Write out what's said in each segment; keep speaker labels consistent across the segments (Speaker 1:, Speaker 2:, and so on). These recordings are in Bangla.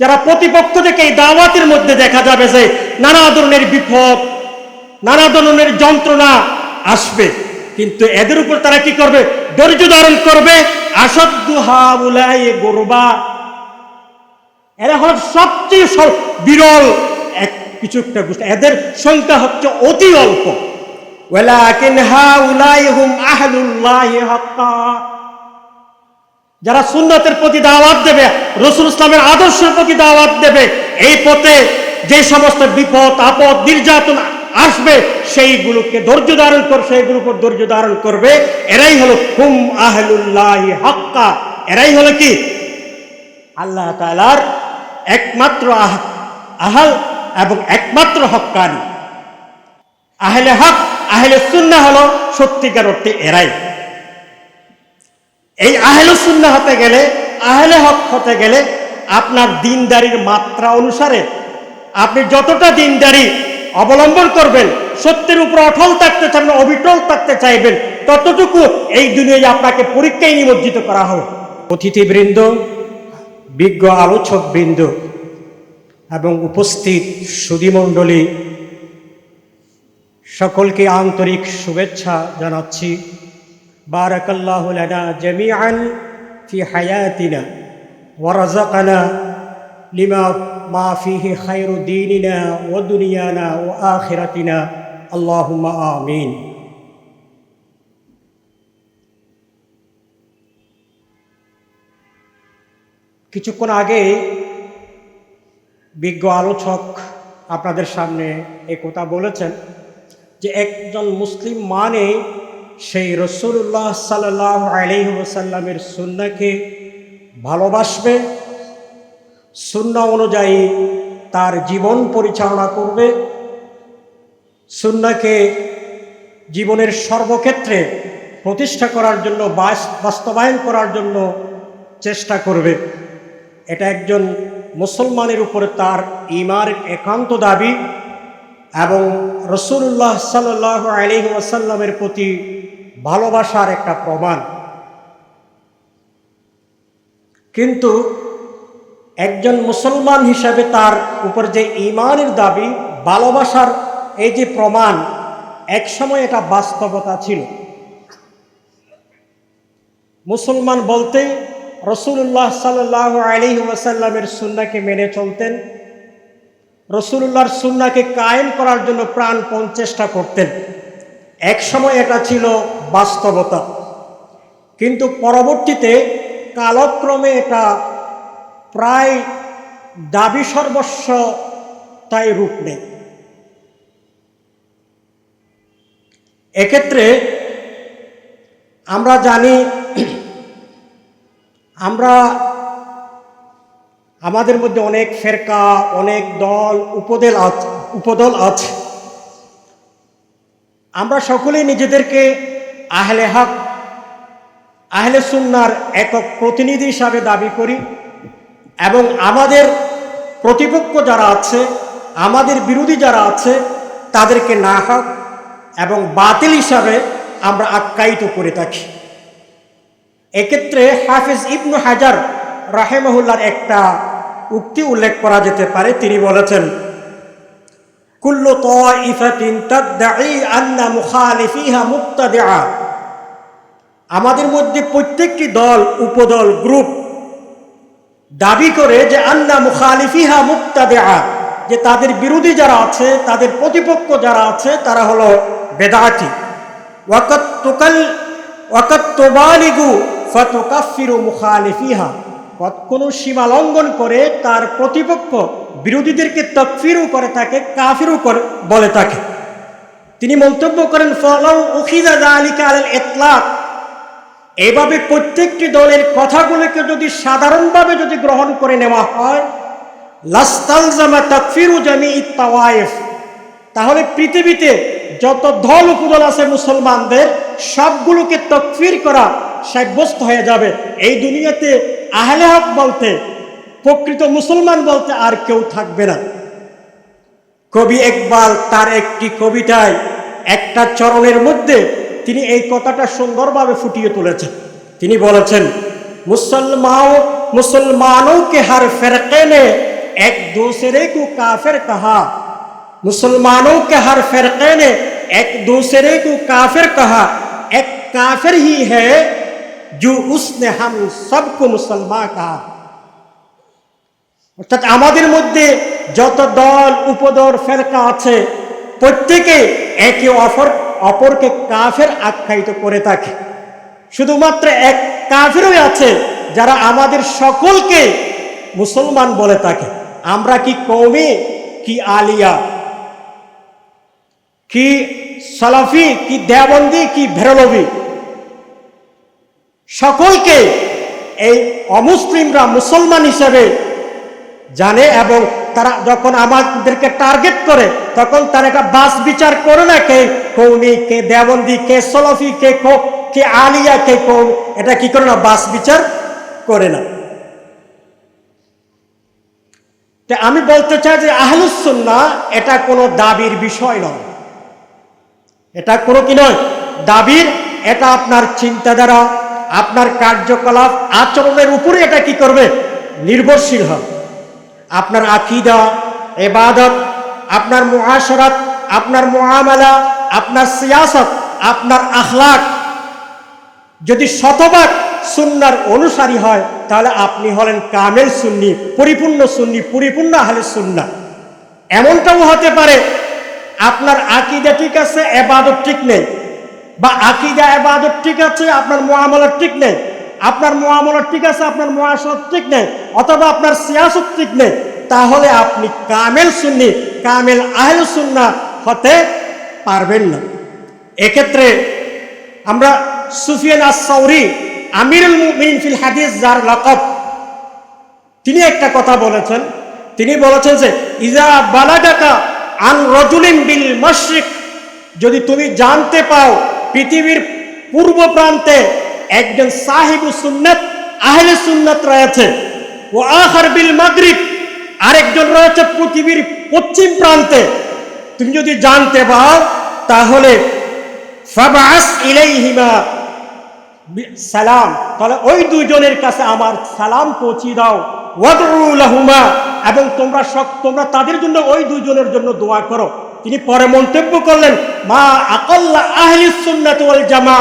Speaker 1: যারা প্রতিপক্ষ থেকে এই দাওয়াতের মধ্যে দেখা যাবে যে নানা ধরনের বিপদ, নানা ধরনের যন্ত্রণা আসবে। কিন্তু এদের উপর তারা কি করবে? ধৈর্য ধারণ করবে। গরবা। এরা হল সবচেয়ে বিরল এক কিছু একটা গোষ্ঠী। এদের সংখ্যা হচ্ছে অতি অল্প। ওয়ালাকিন হাউলাই হুম আহলুল্লাহি হাক্কা। যারা সুন্নতের প্রতি দাওয়াত দেবে, রসুল ইসলামের আদর্শের প্রতি দাওয়াত দেবে, এই পথে যে সমস্ত বিপদ, আপদ, নির্যাতন আসবে, সেইগুলোকে ধৈর্য ধারণ করবে সেইগুলোর উপর ধৈর্য ধারণ করবে। এরাই হলো হুম আহলুল্লাহি হাক্কা। এরাই হলো কি? আল্লাহ তাআলার একমাত্র আহ- আহাল এবং একমাত্র হক্কানি। আহলে হক, আহলে সুন্নাহ হলো সত্যিকার অর্থে এরাই। এই আহলে সুন্নাহ হতে গেলে, আহলে হক হতে গেলে আপনার দিনদারির মাত্রা অনুসারে আপনি যতটা দিনদারি অবলম্বন করবেন, সত্যের উপর অটল থাকতে চাইবেন অবিটল থাকতে চাইবেন, ততটুকু এই দুনিয়ায় আপনাকে পরীক্ষায় নিমজ্জিত করা হবে। অতিথিবৃন্দ, বিজ্ঞ আলোচক বৃন্দ এবং উপস্থিত সুধীমণ্ডলী, সকলকে আন্তরিক শুভেচ্ছা জানাচ্ছি। লানা জামিআন ফি হায়াতিনা ওয়ারাযাকানা লিমা মা ফিহি খায়রু দীনিনা ওয়া দুনিয়ানা ওয়া আখিরাতিনা। আল্লাহুম্মা আমিন। কিছুক্ষণ আগে বিজ্ঞ আলোচক আপনাদের সামনে এ কথা বলেছেন যে একজন মুসলিম মানে সেই রসুল্লাহ সাল্লাহ আলহিহাসাল্লামের সুন্নাকে ভালোবাসবে সুন্না অনুযায়ী তার জীবন পরিচালনা করবে সুন্নাকে জীবনের সর্বক্ষেত্রে প্রতিষ্ঠা করার জন্য, বাস- বাস্তবায়ন করার জন্য চেষ্টা করবে। এটা একজন মুসলমানের উপরে তার ইমার একান্ত দাবি এবং রসুল্লাহ সাল্লাহ আলহি ওয়াসাল্লামের প্রতি ভালোবাসার একটা প্রমাণ। কিন্তু একজন মুসলমান হিসাবে তার উপর যে ইমানের দাবি, ভালোবাসার এই যে প্রমাণ, একসময় এটা বাস্তবতা ছিল। মুসলমান বলতে রসুল্লাহ সাল্লাহ আলহি ওয়াসাল্লামের সুন্নাকে মেনে চলতেন। রসুল্লাহর সুন্নাকে কায়েম করার জন্য প্রাণপণ চেষ্টা করতেন। এক সময় এটা ছিল বাস্তবতা। কিন্তু পরবর্তীতে কালক্রমে এটা প্রায় দাবি সর্বস্ব তাই রূপ নেই এক্ষেত্রে আমরা জানি, আমরা আমাদের মধ্যে অনেক ফেরকা, অনেক দল, উপদল আছে উপদল আছে। আমরা সকলেই নিজেদেরকে আহলে হক, আহলে সুন্নার একক প্রতিনিধি হিসাবে দাবি করি এবং আমাদের প্রতিপক্ষ যারা আছে, আমাদের বিরোধী যারা আছে, তাদেরকে না হক এবং বাতিল হিসাবে আমরা আখ্যায়িত করে থাকি। এক্ষেত্রে হাফিজ ইবনু হাজার রাহেমহুল্লার একটা উক্তি উল্লেখ করা যেতে পারে। তিনি বলেছেন, কুল্লু তাইফাতিন তাদঈ আন্না মুখালিফিহা মুবতাদিআ। আমাদের মধ্যে প্রত্যেকটি দল, উপদল, গ্রুপ দাবি করে যে আন্না মুখালিফিহা মুক্তাদেআ, যে তাদের বিরোধী যারা আছে, তাদের প্রতিপক্ষ যারা আছে, তারা হলো বেদাতি। ওয়াকাত তুকাল, ওয়াকাত তোবালিগু ফাতুকাফিরু মুখালিফিহা। কোনো সীমা লঙ্ঘন করে, তার প্রতিপক্ষ বিরোধীদেরকে তকফিরও করে থাকে কাফিরও করে বলে থাকে। তিনি মন্তব্য করেন, ফলাউ উখিদা জালিকা আলাল ইতলাক। এভাবে প্রত্যেকটি দলের কথাগুলোকে যদি সাধারণভাবে যদি গ্রহণ করে নেওয়া হয় তাহলে পৃথিবীতে যত দল উপদল আছে মুসলমানদের, সবগুলোকে তকফির করা সাব্যস্ত হয়ে যাবে। এই দুনিয়াতে আহলে হক বলতে, প্রকৃত মুসলমান বলতে আর কেউ থাকবে না। কবি ইকবাল তার একটি কবিতায়, একটা চরণের মধ্যে তিনি এই কথাটা সুন্দরভাবে ফুটিয়ে তুলেছেন তিনি বলেছেন মুসলমাও मुसलमानों के हर फिरके ने एक दूसरे को काफिर कहा मुसलमानों के हर फिरके ने एक दूसरे को काफिर कहा एक काफिर ही है जो उसने हम सबको मुसलमान कहा অর্থাৎ আমাদের মধ্যে যত দল উপদল ফেরকা আছে প্রত্যেকে একে অপর অপরকে কাফের আখ্যায়িত করে থাকে। শুধুমাত্র এক কাফেরই আছে যারা আমাদের সকলকে মুসলমান বলে থাকে। আমরা কি কৌমি কি আলিয়া? কি সালাফি? কি দেবন্দি কি ভেরলবি সকলকে এই অমুসলিমরা মুসলমান হিসেবে জানে এবং তারা যখন আমাদেরকে টার্গেট করে, তখন তারা একটা বাস বিচার করে না কে কৌমি কে দেবন্দি কে সলফি কে কো- কে আলিয়া কে কৌম এটা কি করে না, বাস বিচার করে না। আমি বলতে চাই যে আহলুসুন্না এটা কোনো দাবির বিষয় নয়। এটা কোনো কি নয়, দাবির, এটা আপনার চিন্তাধারা, আপনার কার্যকলাপ, আচরণের উপরে এটা কি করবে, নির্ভরশীল হবে। আপনার আকিদা, এবাদত, আপনার মুআশরাত, আপনার মুআমালা আপনার সিয়াসত, আপনার আখলাক যদি শতভাগ সুন্নার অনুসারী হয়, তাহলে আপনি হলেন কামেল সুন্নি, পরিপূর্ণ সুন্নি, পরিপূর্ণ আহলে সুন্না এমনটাও হতে পারে, আপনার আকিদা ঠিক আছে, এবাদত ঠিক নেই। বা আকিদা, এবাদত ঠিক আছে, আপনার মুআমালা ঠিক নেই। আপনার মুআমালা ঠিক আছে, আপনার মুআশরাত ঠিক নেই, অথবা আপনার সিয়াসত ঠিক নেই। তাহলে আপনি কামেল সুন্নি, কামেল আহলে সুন্না হতে পারবেন না। এক্ষেত্রে আমরা সুফিয়ান আসাউরি আমিরুল মুমিন ফিল হাদিস যার লকব, তিনি একটা কথা বলেছেন। তিনি বলেছেন যে, ইজা বালাডাকা আন রজুলিন বিল মশরিক যদি তুমি জানতে পাও পৃথিবীর পূর্ব প্রান্তে একজন সাহিবু সুন্নত, আহলে সুন্নত রয়েছে ও আখার বিল মাগরিব, আরেকজন রয়েছে পৃথিবীর পশ্চিম প্রান্তে তুমি যদি জানতে পাও, তাহলে সালাম। তাহলে ওই দুইজনের কাছে আমার সালাম পৌঁছিয়ে দাও। ওয়াদউ লাহুমা, এবং তোমরা সব তোমরা তাদের জন্য ওই দুইজনের জন্য দোয়া করো। তিনি পরে মন্তব্য করলেন, মা আকাল্লা আহলিস সুন্নাত ওয়াল জামা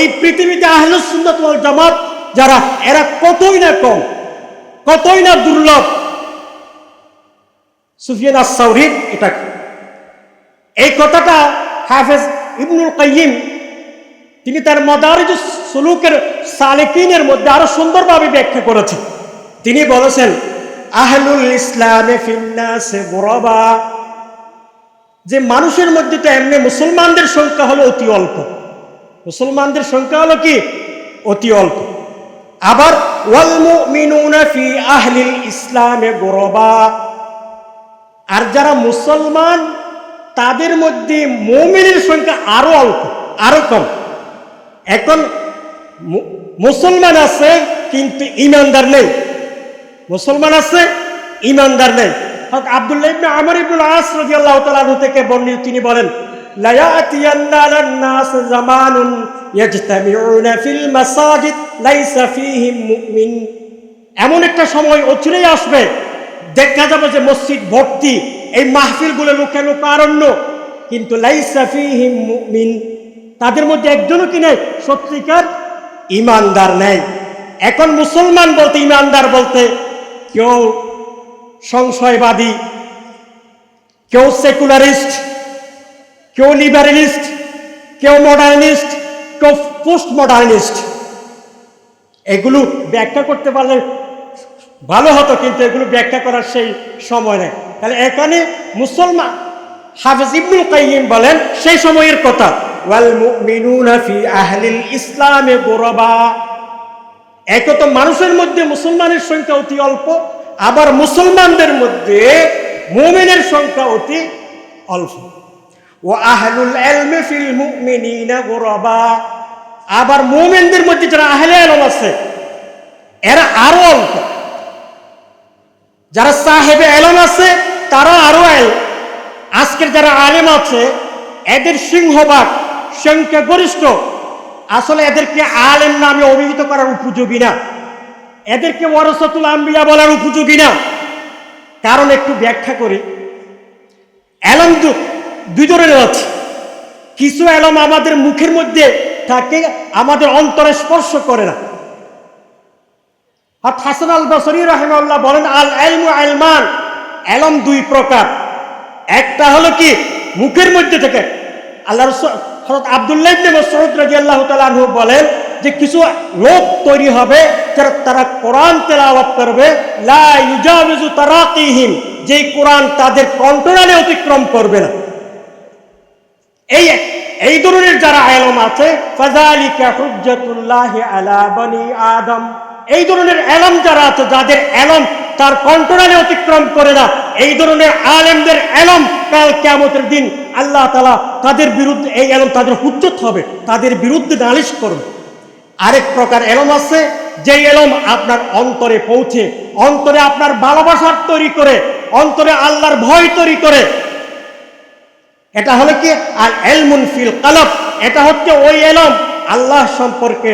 Speaker 1: এই পৃথিবীতে আহলুস সুন্নাত ওয়াল জামাত যারা, এরা কতই না কম, কতই না দুর্লভ। সুফিয়ান আসাউরির এটা এই কথাটা হাফেজ ইবনুল কাইয়িম, তিনি তার মদারিজ সুলুকের সালেকিনের মধ্যে আরও সুন্দরভাবে ব্যাখ্যা করেছেন। তিনি বলেছেন, আহলুল ইসলামে ফিন্নাসে গোরবা যে মানুষের মধ্যে তো এমনি মুসলমানদের সংখ্যা হলো অতি অল্প। মুসলমানদের সংখ্যা হলো কি? অতি অল্প। আবার ফি আহলিল ইসলামে গোরবা আর যারা মুসলমান তাদের মধ্যে মোমিনের সংখ্যা আরও অল্প, আরও কম। এখন মুসলমান আছে, কিন্তু ইমানদার নেই। মুসলমান আছে, ইমানদার নেই। থেকে তিনি বলেন মাসাজিদ এমন একটা সময় আসবে, দেখা যাবে যে মসজিদ ভর্তি। এই মাহফিলগুলো লোকে লোকারণ্য কিন্তু তাদের মধ্যে একজনও কি নেই? সত্যিকার ইমানদার নেই। এখন মুসলমান বলতে, ইমানদার বলতে কেউ সংশয়বাদী, কেউ সেকুলারিস্ট, কেউ লিবারেলিস্ট, কেউ মডার্নিস্ট, কেউ পোস্ট মডার্নিস্ট এগুলো ব্যাখ্যা করতে পারলে ভালো হতো, কিন্তু এগুলো ব্যাখ্যা করার সেই সময় নেই। তাহলে এখানে মুসলমান হাফিজ ইবনুল কাইয়িম বলেন সেই সময়ের কথা। ওয়াল মুমিনুনা ফি আহলিল ইসলামে গোরবা। এক তো মানুষের মধ্যে মুসলমানের সংখ্যা অতি অল্প আবার মুসলমানদের মধ্যে মুমিনের সংখ্যা অতি অল্প। ও আহলুল এলমে ফিল মুমিনিনা গোরবা। আবার মুমিনদের মধ্যে যারা আহলে এলম আছে এরা আরও অল্প। যারা সাহেবে এলম আছে তারা আরও এল আজকের যারা আলেম আছে, এদের সিংহভাগ সংখ্যাগরিষ্ঠ আসলে এদেরকে আলেম নামে অভিহিত করার উপযোগী না। এদেরকে ওয়ারসাতুল আম্বিয়া বলার উপযোগী না। কারণ একটু ব্যাখ্যা করি। অ্যালম দুই ধরনের আছে। কিছু অ্যালম আমাদের মুখের মধ্যে থাকে, আমাদের অন্তরে স্পর্শ করে না। হাসান আল বসরি রহমাল্লাহ বলেন আল এলমু আলমান এলম দুই প্রকার। একটা হলো কি, মুখের মধ্যে থেকে। আল্লাহ হজরত আবদুল্লাহ মাসউদ রাদিয়াল্লাহু তাআলা আনহু বলেন যে কিছু লোক তৈরি হবে যারা তারা কোরআন তেলাওয়াত করবে তারাকিহিম, যেই কোরআন তাদের কন্ট্রোলে অতিক্রম করবে না। এই এই ধরনের যারা আলম আছে ফাজালিকা আলা বনি আদম, এই ধরনের এলম যারা আছে, যাদের এলম তার কন্ট্রোলে অতিক্রম করে না। এই ধরনের আলেমদের এলম কাল কেমতের দিন আল্লাহ তালা তাদের বিরুদ্ধে এই এলম তাদের হুজ্জত হবে, তাদের বিরুদ্ধে নালিশ করবে। আরেক প্রকার এলম আছে যে এলম আপনার অন্তরে পৌঁছে, অন্তরে আপনার ভালোবাসার তৈরি করে, অন্তরে আল্লাহর ভয় তৈরি করে। এটা হলো কি? আর এলমুন ফিল কালব এটা হচ্ছে ওই এলম আল্লাহ সম্পর্কে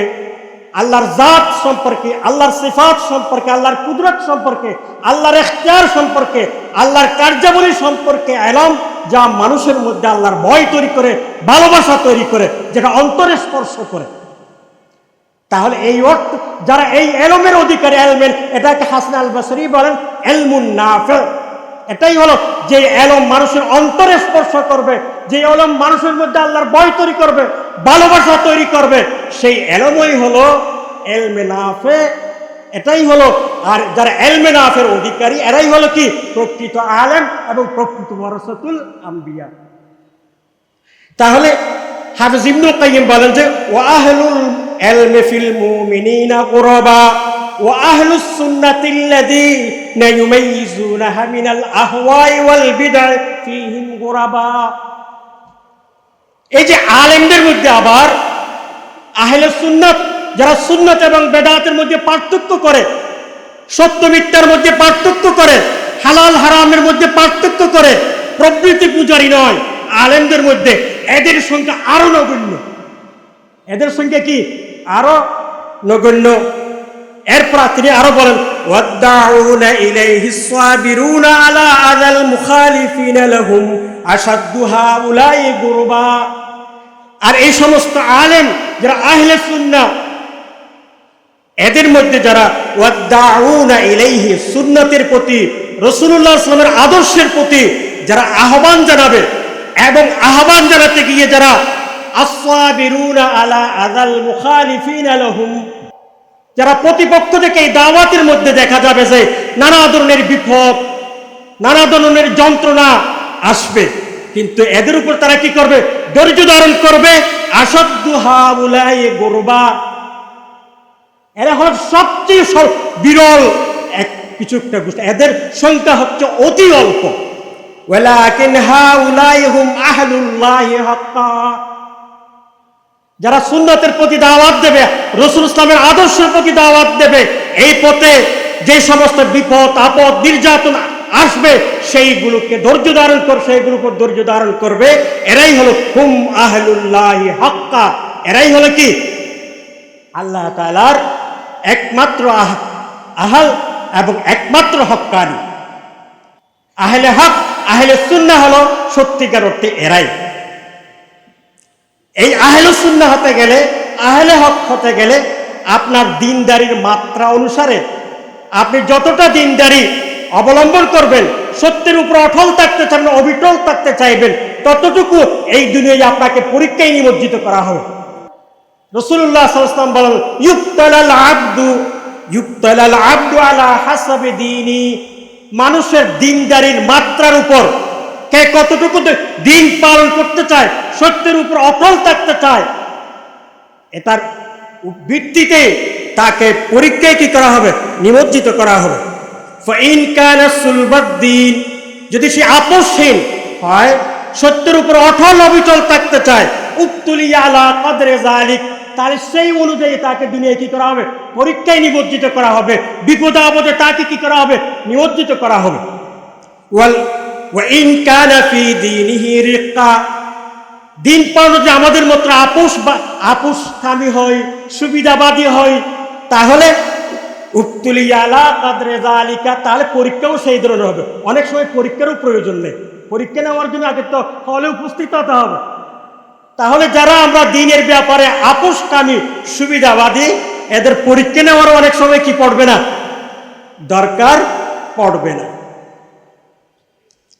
Speaker 1: আল্লাহর জাত সম্পর্কে, আল্লাহর সিফাত সম্পর্কে, আল্লাহর কুদরত সম্পর্কে, আল্লাহর এখতিয়ার সম্পর্কে, আল্লাহর কার্যাবলী সম্পর্কে এলম যা মানুষের মধ্যে আল্লাহর ভয় তৈরি করে, ভালোবাসা তৈরি করে, যেটা অন্তরে স্পর্শ করে। তাহলে এই অর্থ যারা এই এলমের অধিকারী এলমেন এটাকে হাসন আল বাসরি বলেন এলমুন নাফে এটাই হলো যে এলম মানুষের অন্তরে স্পর্শ করবে, যে এলম মানুষের মধ্যে আল্লাহর ভয় তৈরি করবে, ভালোবাসা তৈরি করবে, সেই এলমই হলো এলমে নাফে। এটাই হলো, আর যারা এলমে নাফের অধিকারী, এরাই হলো কি? প্রকৃত আলেম এবং প্রকৃত ওয়ারসাতুল আম্বিয়া। তাহলে হাফিজ ইবনুল কাইয়িম বলেন যে, ওয়া আহলুল ইলমি ফিল মুমিনিনা কুরবা আহলুস সুন্নাতিল্লাযীনা ইউমাইয়িজুনাহা মিনাল আহওয়াই ওয়াল বিদআ ফীহিম গুরাবা এই যে আলেমদের মধ্যে আবার আহলে সুন্নাত, যারা সুন্নাত এবং বেদাতের মধ্যে পার্থক্য করে, সত্য মিথ্যার মধ্যে পার্থক্য করে, হালাল হারামের মধ্যে পার্থক্য করে প্রবৃত্তি পূজারী নয়। আলেমদের মধ্যে এদের সংখ্যা আরও নগণ্য। এদের সংখ্যা কি? আরও নগণ্য। এরপর তিনি আরও বলেন আলা আর এই সমস্ত আলেম যারা আহলে সুন্নাহ, এদের মধ্যে যারা ইলাইহি সুন্নাতের প্রতি রসুল্লাহ আদর্শের প্রতি যারা আহ্বান জানাবে এবং আহ্বান জানাতে গিয়ে যারা যারা প্রতিপক্ষ থেকে এই দাওয়াতের মধ্যে দেখা যাবে যে নানা ধরনের বিপদ, নানা ধরনের যন্ত্রণা আসবে। কিন্তু এদের উপর তারা কি করবে? ধৈর্য ধারণ করবে। গরবা। এরা হল সবচেয়ে বিরল এক কিছু একটা গোষ্ঠী। এদের সংখ্যা হচ্ছে অতি অল্প। আহলুল্লাহি হাক্কা। যারা সুন্নতের প্রতি দাওয়াত দেবে, রসুল ইসলামের আদর্শের প্রতি দাওয়াত দেবে, এই পথে যে সমস্ত বিপদ, আপদ, নির্যাতন আসবে, সেইগুলোকে ধৈর্য ধারণ কর, সেইগুলোর উপর ধৈর্য ধারণ করবে। এরাই হলো হুম আহলুল্লাহি হাক্কা। এরাই হলো কি? আল্লাহ তাআলার একমাত্র আহ- আহাল এবং একমাত্র হক্কানি আহলে হক, আহলে সুন্নাহ হলো সত্যিকার অর্থে এরাই। এই আহলে সুন্নাহ হতে গেলে, আহলে হক হতে গেলে আপনার দিনদারির মাত্রা অনুসারে আপনি যতটা দিনদারি অবলম্বন করবেন, সত্যের উপর অটল থাকতে চান, অবিটল থাকতে চাইবেন, ততটুকু এই দুনিয়ায় আপনাকে পরীক্ষায় নিমজ্জিত করা হবে। রসুল্লাহ সাল্লাম বলেন ইউক্তালাল আব্দু ইউক্তালাল আব্দু আলা হাসাবে দিনী মানুষের দিনদারির মাত্রার উপর। কে কতটুকু দিন পালন করতে চায়, সত্যের উপর অটল থাকতে চায়, এটার ভিত্তিতে তাকে পরীক্ষায় কি করা হবে, নিমজ্জিত করা হবে। যদি সে আপসহীন হয়, সত্যের উপর অটল অবিচল থাকতে চায় উত্তুলিয়া আলা কদরে জালিক তাহলে সেই অনুযায়ী তাকে দুনিয়ায় কি করা হবে? পরীক্ষায় নিমজ্জিত করা হবে। বিপদ আপদে তাকে কি করা হবে? নিমজ্জিত করা হবে। দিন পালন যে আমাদের মতো আপোষ বা আপোষকামী হয় সুবিধাবাদী হয় তাহলে কাদরে জালিকা তাহলে পরীক্ষাও সেই ধরনের হবে। অনেক সময় পরীক্ষারও প্রয়োজন নেই। পরীক্ষা নেওয়ার জন্য আগে তো হলে উপস্থিত হতে হবে। তাহলে যারা আমরা দিনের ব্যাপারে আপোষকামী, সুবিধাবাদী, এদের পরীক্ষা নেওয়ার অনেক সময় কি পড়বে না? দরকার পড়বে না।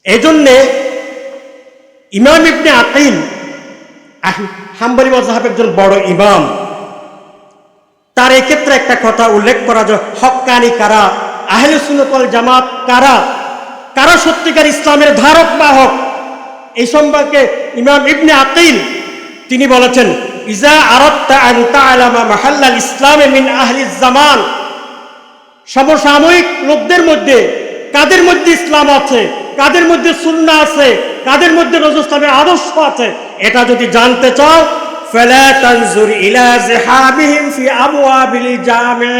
Speaker 1: এজন্যে ইমাম ইবনে আকিল হাম্বলি মজাহাব একজন বড় ইমাম, তার এক্ষেত্রে একটা কথা উল্লেখ করা যায় হক্কানি কারা, আহলে জামাত কারা কারা সত্যিকার ইসলামের ধারক বাহক এই সম্পর্কে ইমাম ইবনে আকিল তিনি বলেছেন ইজা আরাত্তা আন তাআলামা মাহাল্লাল ইসলামে মিন আহলি জামান সমসাময়িক লোকদের মধ্যে কাদের মধ্যে ইসলাম আছে কাদের মধ্যে সুন্নাহ আছে কাদের মধ্যে রজস্তামের আদর্শ আছে এটা যদি জানতে চাও فلا تنظر إلى زحامهم في أبواب الجامع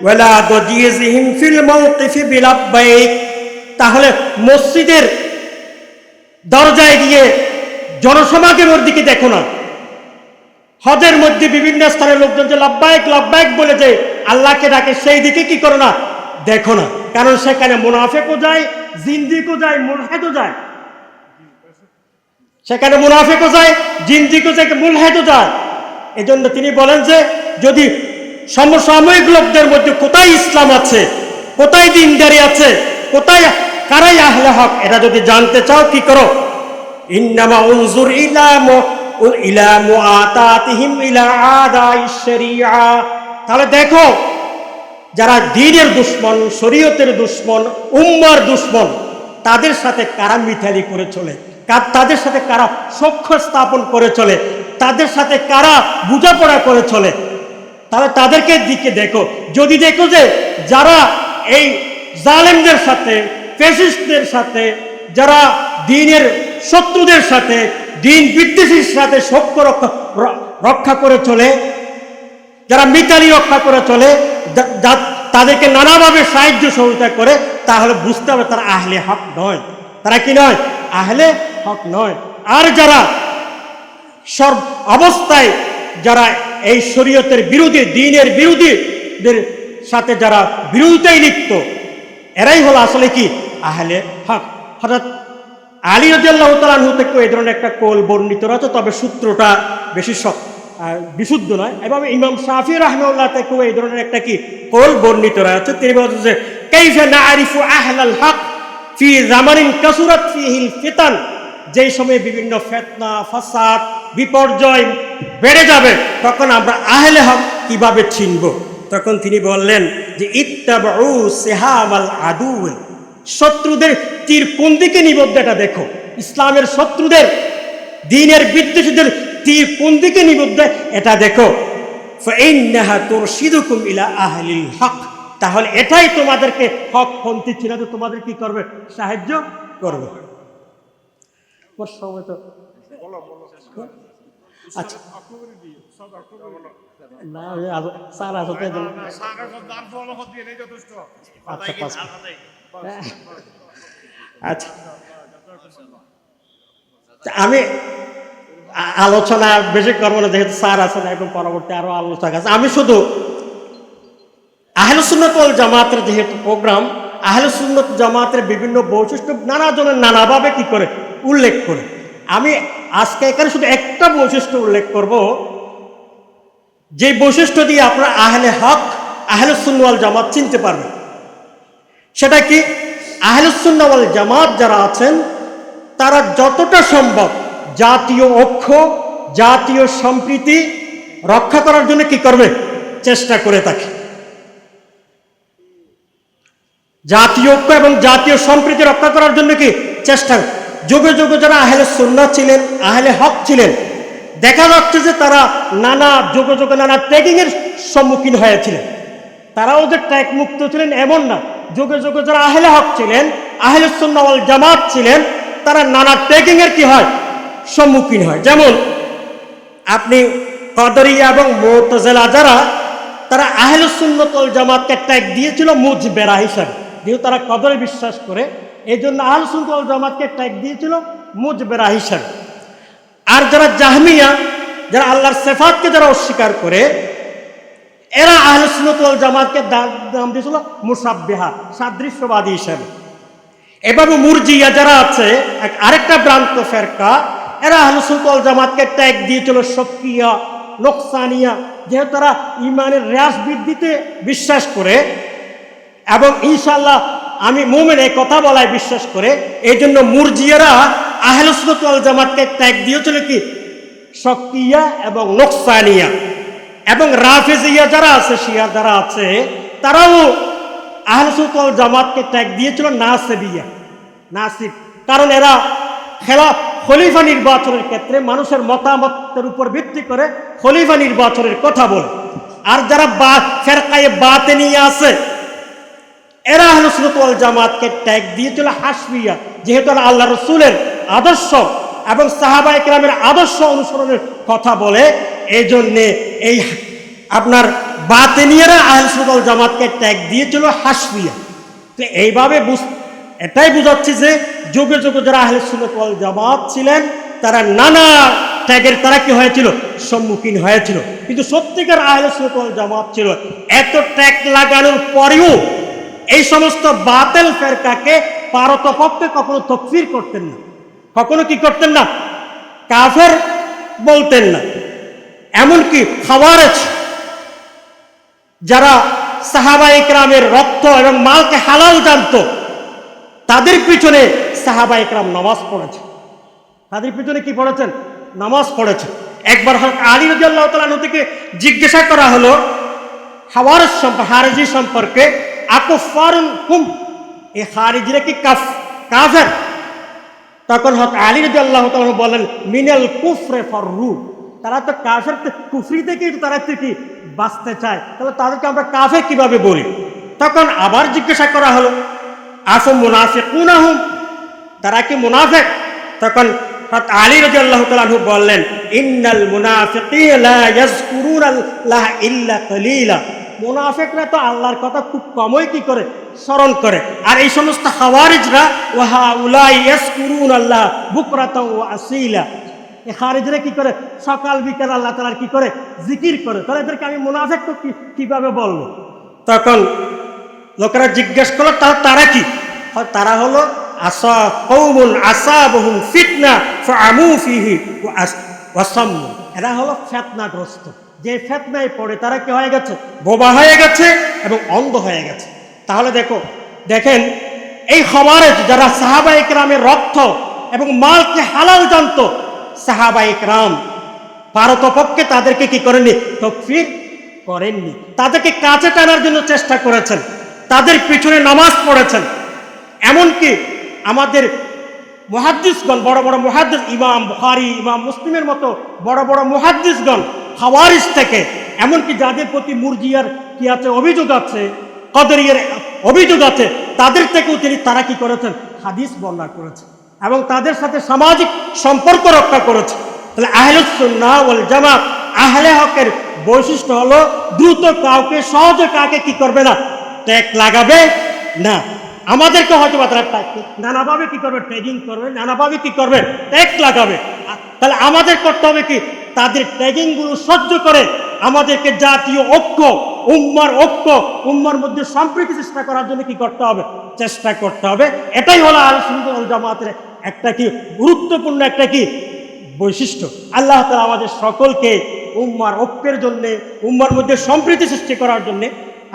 Speaker 1: ولا ضجيزهم في الموقف بلبيك তাহলে মসজিদের দরজায় গিয়ে জনসমাগমের দিকে দেখো না হজের মধ্যে বিভিন্ন স্থানের লোকজন যে লাভবায়ক লাভবায়ক বলে যে আল্লাহকে ডাকে, সেই দিকে কি করো না? দেখো না। কারণ সেখানে মুনাফেকও যায় জিন্দিকও যায় মুলহেদও যায়। সেখানে মুনাফেকও যায় জিন্দিকও যায় মুলহেদও যায়। এজন্য তিনি বলেন যে, যদি সমসাময়িক লোকদের মধ্যে কোথায় ইসলাম আছে, কোথায় দিনদারি আছে, কোথায় কারাই আহলে হক এটা যদি জানতে চাও, কি করো? ইন্নামা উনজুর ইলা মু- ইলা তাহলে দেখো, যারা দিনের দুশ্মন, শরীয়তের দুশ্মন, উম্মার দুশ্মন, তাদের সাথে কারা মিথালি করে চলে? তাদের সাথে কারা সখ্য স্থাপন করে চলে? তাদের সাথে কারা বোঝাপড়া করে চলে? তাহলে তাদেরকে দিকে দেখো। যদি দেখো যে যারা এই জালেমদের সাথে ফেসিস্টদের সাথে, যারা দিনের শত্রুদের সাথে, দিন বিদ্বেষীর সাথে সখ্য রক্ষা রক্ষা করে চলে, যারা মিতালি রক্ষা করে চলে তাদেরকে নানাভাবে সাহায্য সহযোগিতা করে, তাহলে বুঝতে হবে তারা আহলে হক নয়। তারা কি নয়? আহলে হক নয়। আর যারা সর্ব অবস্থায় যারা এই শরীয়তের বিরোধী, দিনের বিরোধীদের সাথে যারা বিরোধিতায় লিপ্ত, এরাই হলো আসলে কি? আহলে হক। হঠাৎ আলী রাজিয়াল্লাহ তালাহু থেকে এই ধরনের একটা কোল বর্ণিত রয়েছে তবে সূত্রটা বেশি আহ, বিশুদ্ধ নয়। এবং ইমাম শাফি রহমাল্লাহ থেকেও এই ধরনের একটা কি কোল বর্ণিত রয়েছে। তিনি বলছেন যে না আরিফু আহলাল হক ফি জামানিন কাসুরাত ফিহিল ফিতান। যেই সময়ে বিভিন্ন ফেতনা ফাসাদ বিপর্যয় বেড়ে যাবে তখন আমরা আহলে হক কীভাবে চিনব? তখন তিনি বললেন যে ইত্তাবু সেহামাল আদু শত্রুদের তীর কোন দিকে নিবদ্ধ এটা দেখো। ইসলামের শত্রুদের দিনের বিদ্বেষীদের তীর কোন দিকে নিবদ্ধ এটা দেখো। হক। তাহলে এটাই তোমাদেরকে হক পন্থী চিনাতে তোমাদের কি করবে? সাহায্য করবে। ওর সময় তো আচ্ছা। না স্যার আসতে দেন। আচ্ছা আচ্ছা। আমি আলোচনা বেশি করব না যেহেতু স্যার আছেন এখন পরবর্তী আরও আলোচনা আছে। আমি শুধু আহলুসুন্নত ওয়াল জামাতের যেহেতু প্রোগ্রাম আহলুসুন্নত জামাতের বিভিন্ন বৈশিষ্ট্য নানা জনের নানাভাবে কি করে উল্লেখ করে। আমি আজকে এখানে শুধু একটা বৈশিষ্ট্য উল্লেখ করব যে বৈশিষ্ট্য দিয়ে আপনারা আহলে হক আহলুসুন্নওয়াল জামাত চিনতে পারবেন। সেটা কি? আহলুসুন্নওয়াল জামাত যারা আছেন, তারা যতটা সম্ভব জাতীয় অক্ষ জাতীয় সম্প্রীতি রক্ষা করার জন্য কি করবে? চেষ্টা করে থাকে। জাতীয় ঐক্য এবং জাতীয় সম্প্রীতি রক্ষা করার জন্য কি? চেষ্টা। যুগে যুগে যারা আহলে সুন্নাহ ছিলেন, আহলে হক ছিলেন দেখা যাচ্ছে যে তারা নানা যুগে যুগে নানা ট্রেকিং এর সম্মুখীন হয়েছিলেন। তারাও যে ট্র্যাক মুক্ত ছিলেন এমন না। যুগে যুগে যারা আহলে হক ছিলেন, আহলে সুন্নাওয়াল জামাত ছিলেন, তারা নানা ট্রেকিং এর কি হয়? সম্মুখীন হয়। যেমন, আপনি কদরিয়া এবং মোতজেলা যারা, তারা আহলে সুন্নতল জামাতকে ট্যাগ দিয়েছিল মুজ বেড়া হিসাবে। যেহেতু তারা কদরে বিশ্বাস করে এই জন্য আহল সুন্নতল জামাতকে ট্যাগ দিয়েছিল মুজ বেড়া হিসাবে। আর যারা জাহমিয়া, যারা আল্লাহর সেফাতকে যারা অস্বীকার করে, এরা আহলে জামাতকে নাম দিয়েছিল মুসাব্বিহা, সাদৃশ্যবাদী হিসেবে। এভাবে মুরজিয়া যারা আছে আরেকটা ভ্রান্ত ফেরকা, এরা আহলুসুল জামাতকে ট্যাগ দিয়েছিল শক্কিয়া নোকসানিয়া, যেহেতু তারা ইমানের রেয়াস বৃদ্ধিতে বিশ্বাস করে, এবং ইনশাল্লাহ আমি মোমেন এই কথা বলায় বিশ্বাস করে এই জন্য মুরজিয়ারা আহলুসুল জামাতকে ট্যাগ দিয়েছিল কি? শক্তিয়া এবং নোকসানিয়া। এবং রাফেজিয়া যারা আছে, শিয়া যারা আছে, তারাও আহলসুল জামাতকে ট্যাগ দিয়েছিল নাসেবিয়া। নাসিব। কারণ এরা খেলা খলিফা নির্বাচনের ক্ষেত্রে মানুষের মতামতের উপর ভিত্তি করে খলিফা নির্বাচনের কথা বলে। আর যারা বা, ফেরকায়ে বাতে নিয়ে আছে এরা আহলসুল জামাতকে ট্যাগ দিয়েছিল হাসবিয়া যেহেতু আল্লাহ রসুলের আদর্শ এবং সাহাবা ইকরামের আদর্শ অনুসরণের কথা বলে এই জন্যে এই আপনার বাতেনিয়ারা আহলসুল জামাতকে ট্যাগ দিয়েছিল হাসবিয়া তো এইভাবে বুঝ, এটাই বোঝাচ্ছি যে যুগে যুগে যারা আহলসুল জামাত ছিলেন, তারা নানা ট্যাগের তারা কি হয়েছিল? সম্মুখীন হয়েছিল। কিন্তু সত্যিকার আহলসুল জামাত ছিল, এত ট্যাগ লাগানোর পরেও এই সমস্ত বাতেল ফেরকাকে পারতপক্ষে কখনো তকফির করতেন না। কখনো কি করতেন না? কাফের বলতেন না। এমনকি খাওয়ারেজ, যারা সাহাবা ইকরামের রক্ত এবং মালকে হালাল জানত, তাদের পিছনে সাহাবা ইকরাম নামাজ পড়েছে তাদের পিছনে কি পড়েছেন? নামাজ পড়েছে একবার আলী রাজি আল্লাহ থেকে জিজ্ঞাসা করা হলো হাওয়ার সম্পর্কে হারেজি সম্পর্কে আকুফারুন হুম। এই হারিজিরা কি কাফ, কাফের? তখন হক আলী রাজি আল্লাহ বলেন, মিনাল কুফরে ফররু। তারা তো কাফের কুফরি থেকে তারা তো কি, বাঁচতে চায়। তাহলে তাদেরকে আমরা কাফে কীভাবে বলি? তখন আবার জিজ্ঞাসা করা হলো আসো মুনাফে কুনাহুম তারা কি মুনাফেক? তখন হযরত আলী রাদিয়াল্লাহু তাআলা আনহু বললেন, ইন্নাল আল্লাহ ইল্লা কলিলা। মুনাফিকরা তো আল্লাহর কথা খুব কমই কি করে? স্মরণ করে। আর এই সমস্ত হাওয়ারিজরা ওয়াহা উলাই আল্লাহ বুকরাতাও ও আসিলা। এ খারিজরা কি করে? সকাল, বিকাল আল্লাহ তাআলার কি করে? জিকির করে। তাহলে এদেরকে আমি মুনাফিক তো কীভাবে বলব? তখন লোকেরা জিজ্ঞেস করল তারা তারা কি? তারা হলো, আসা কৌমুন আসা বহুম ফিতনা ফিহি এরা হলো ফেতনাগ্রস্ত। যে ফেতনায় পড়ে তারা কি হয়ে গেছে? বোবা হয়ে গেছে এবং অন্ধ হয়ে গেছে। তাহলে দেখো, দেখেন, এই খবরেজ যারা সাহাবা ইকরামের রক্ত এবং মালকে হালাল জানতো, সাহাবা ইকরাম পারতপক্ষে তাদেরকে কি করেননি? তকফির করেননি। তাদেরকে কাছে টানার জন্য চেষ্টা করেছেন। তাদের পিছনে নামাজ পড়েছেন। এমনকি আমাদের মুহাদ্দিসগণ, বড় বড় মুহাদ্দিস, ইমাম বুখারি, ইমাম মুসলিমের মতো বড় বড় মুহাদ্দিসগণ হাওয়ারিস থেকে, এমনকি যাদের প্রতি মুরজিয়ার কি আছে, অভিযোগ আছে, কদরিয়ার অভিযোগ আছে, তাদের থেকেও তিনি তারা কি করেছেন? হাদিস বর্ণনা করেছেন এবং তাদের সাথে সামাজিক সম্পর্ক রক্ষা করেছে তাহলে আহলুসুন্নাহ ওয়াল জামাত, আহলে হকের বৈশিষ্ট্য হলো দ্রুত কাউকে, সহজে কাকে কি করবে না? ট্যাগ লাগাবে না। আমাদেরকে হয়তো বা তারা নানাভাবে কি করবে? ট্যাগিং করবে, নানাভাবে কি করবে? ট্যাগ লাগাবে। তাহলে আমাদের করতে হবে কি? তাদের ট্যাগিংগুলো সহ্য করে আমাদেরকে জাতীয় ঐক্য, উম্মার ঐক্য, উম্মার মধ্যে সম্প্রীতি চেষ্টা করার জন্য কি করতে হবে? চেষ্টা করতে হবে। এটাই হলো আলোচনা জামাতের একটা কি গুরুত্বপূর্ণ একটা কি বৈশিষ্ট্য। আল্লাহ তালা আমাদের সকলকে উম্মার ঐক্যের জন্যে, উম্মার মধ্যে সম্প্রীতি সৃষ্টি করার জন্যে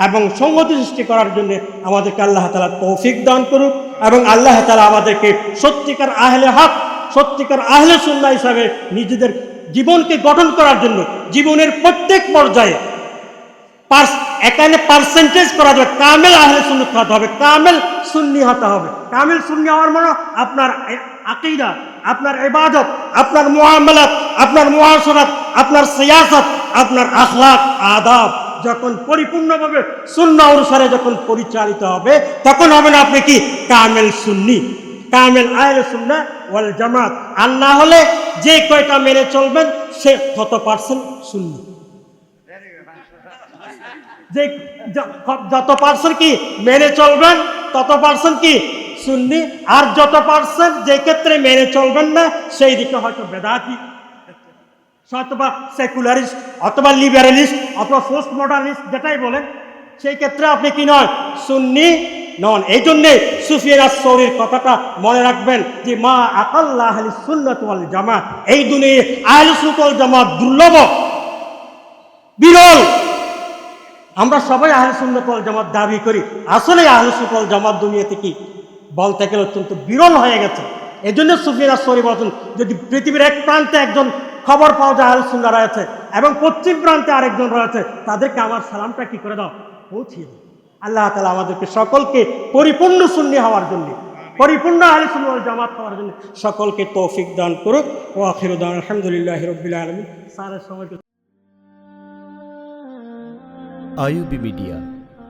Speaker 1: এবং সংহতি সৃষ্টি করার জন্য আমাদেরকে আল্লাহ তালা তৌফিক দান করুক এবং আল্লাহ তালা আমাদেরকে সত্যিকার আহলে হক সত্যিকার আহলে সুন্না হিসাবে নিজেদের জীবনকে গঠন করার জন্য জীবনের প্রত্যেক পর্যায়ে এখানে পার্সেন্টেজ করা যাবে। কামেল আহলে সুন্নত হতে হবে, কামেল সুন্নি হতে হবে। কামেল সুন্নি হওয়ার মানে আপনার আকিদা, আপনার ইবাদত, আপনার মুআমালাত, আপনার মুআশরাত আপনার সিয়াসত, আপনার আখলাক, আদাব যখন পরিপূর্ণভাবে শূন্য অনুসারে যখন পরিচালিত হবে, তখন হবেন আপনি কি? কামেল সুন্নি। কামেল আহলে সুন্না ওয়াল জামাত। আর না হলে যে কয়টা মেনে চলবেন, সে কত পার্সেন্ট সুন্নি যে যত পার্সেন্ট কি মেনে চলবেন, তত পার্সেন্ট কি সুন্নি আর যত পার্সেন্ট যে ক্ষেত্রে মেনে চলবেন না, সেই দিকে হয়তো বেদাতি অথবা সেকুলারিস্ট অথবা লিবারেলিস্ট অথবা পোস্ট মডার্নিস্ট যেটাই বলেন, সেই ক্ষেত্রে আপনি কি নয় সুন্নি নন। এই জন্যে সুফিয়ান সৌরির কথাটা মনে রাখবেন যে, মা আকাল্লাহ আহলি সুন্নাত ওয়াল জামাত, এই দুনিয়ায় আহলি সুন্নাত ওয়াল জামাত দুর্লভ। বিরল। আমরা সবাই আহলে সুন্নাত ওয়াল জামাত দাবি করি। আসলে আহলে ওয়াল জামাত দুনিয়াতে কি? বলতে গেলে অত্যন্ত বিরল হয়ে গেছে। এই জন্য সুফিয়ান সৌরি বলছেন, যদি পৃথিবীর এক প্রান্তে একজন খবর পাওয়া যায় আহলে সুন্নাহ রয়েছে এবং পশ্চিম প্রান্তে আরেকজন রয়েছে, তাদেরকে আমার সালামটা কি করে দাও? পৌঁছিয়ে দাও। আল্লাহ তালা আমাদেরকে সকলকে পরিপূর্ণ শূন্য হওয়ার জন্য, পরিপূর্ণ আলী সুন্দর জামাত হওয়ার জন্য সকলকে তৌফিক দান করুক ও আখিরুদ্দান আলহামদুলিল্লাহ হিরবিল আলমী সারা সময়কে
Speaker 2: আইউবি মিডিয়া